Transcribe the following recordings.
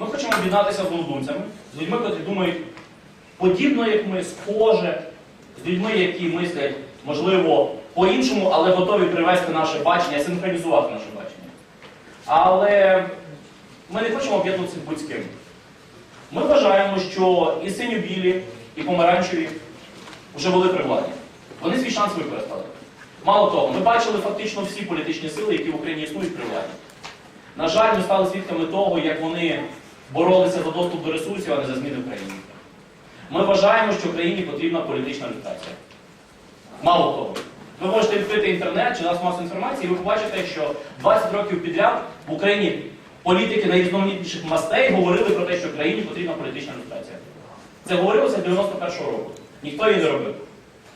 Ми хочемо об'єднатися з однодумцями, з людьми, які думають подібно, як ми, схоже, з людьми, які мислять, можливо, по-іншому, але готові привести наше бачення, синхронізувати наше бачення. Але ми не хочемо об'єднуватися з ким. Ми вважаємо, що і синьо-білі, і помаранчеві вже були при владі. Вони свій шанс використали. Мало того, ми бачили фактично всі політичні сили, які в Україні існують при владі. На жаль, ми стали свідками того, як вони боролися за доступ до ресурсів, а не за зміни в країні. Ми вважаємо, що країні потрібна політична люстрація. Мало того, ви можете відкрити інтернет чи нас масу інформації, і ви побачите, що 20 років підряд в Україні політики найрізноманітніших мастей говорили про те, що країні потрібна політична люстрація. Це говорилося 91-го року. Ніхто її не робив.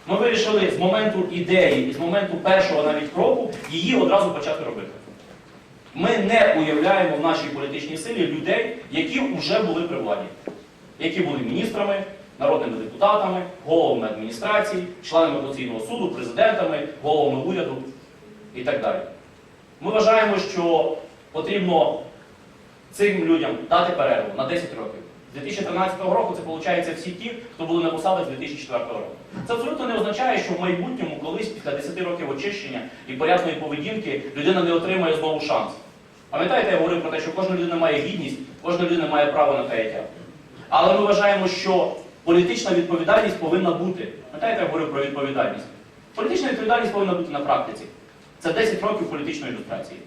Ми вирішили з моменту ідеї з моменту першого навіть кроку її одразу почати робити. Ми не уявляємо в нашій політичній силі людей, які вже були при владі, які були міністрами, народними депутатами, головами адміністрації, членами Конституційного суду, президентами, головами уряду і так далі. Ми вважаємо, що потрібно цим людям дати перерву на 10 років. З 2013 року це виходить всі ті, хто були на посадах з 2004 року. Це абсолютно не означає, що в майбутньому, колись після 10 років очищення і порядної поведінки, людина не отримає знову шанс. Пам'ятаєте, я говорив про те, що кожна людина має гідність, кожна людина має право на каяття. Але ми вважаємо, що політична відповідальність повинна бути. Пам'ятаєте, я говорив про відповідальність. Політична відповідальність повинна бути на практиці. Це 10 років політичної ілюстрації.